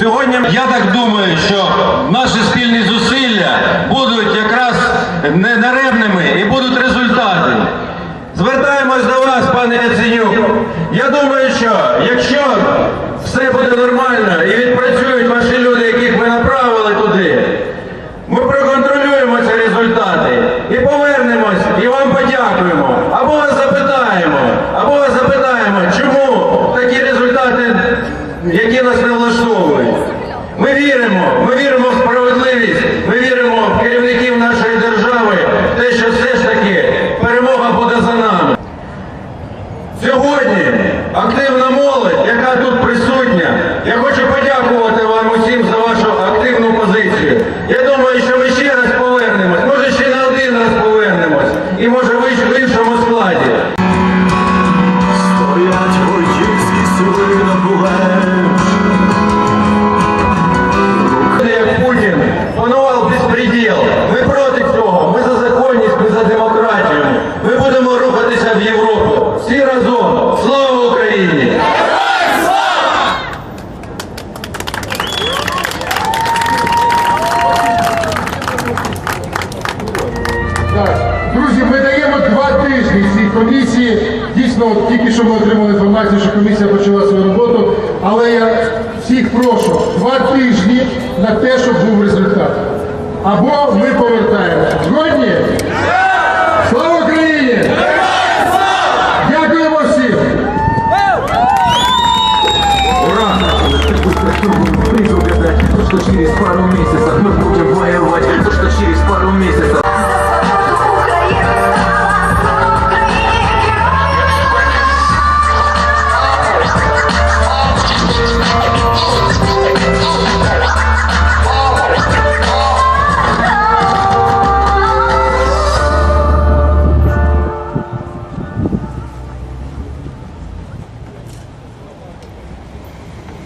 сьогодні я так думаю, що наші спільні зусилля будуть якраз ненаревними і будуть результати. Звертаємось до вас, пане Яценюк. Я думаю, що якщо все буде нормально і відпрацюють ваші люди, яких ви направили туди, ми проконтролюємо ці результати і повернемось, і вам подякуємо. Або вас запитаємо, або вас запитаємо, чому такі результати, влаштовують. Ми віримо, ми віримо в справедливість, ми віримо в керівників нашої держави, те, що все ж таки перемога буде за нами. Сьогодні активна молодь, яка тут присутня, я хочу подякувати вам усім за вашу активну позицію. Я думаю, що ми ще раз повернемось, може ще не один раз повернемось, і може в іншому складі. Стоять бойцівські сили Всі разом. Слава Україні! Друзі, ми даємо два тижні цій комісії. Дійсно, тільки що ми отримали інформацію, що комісія почала свою роботу. Але я всіх прошу два тижні на те, щоб був результат. Або ми повертаємося. на кругу призрак гадать То, что через пару месяцев мы будем воевать То, что через пару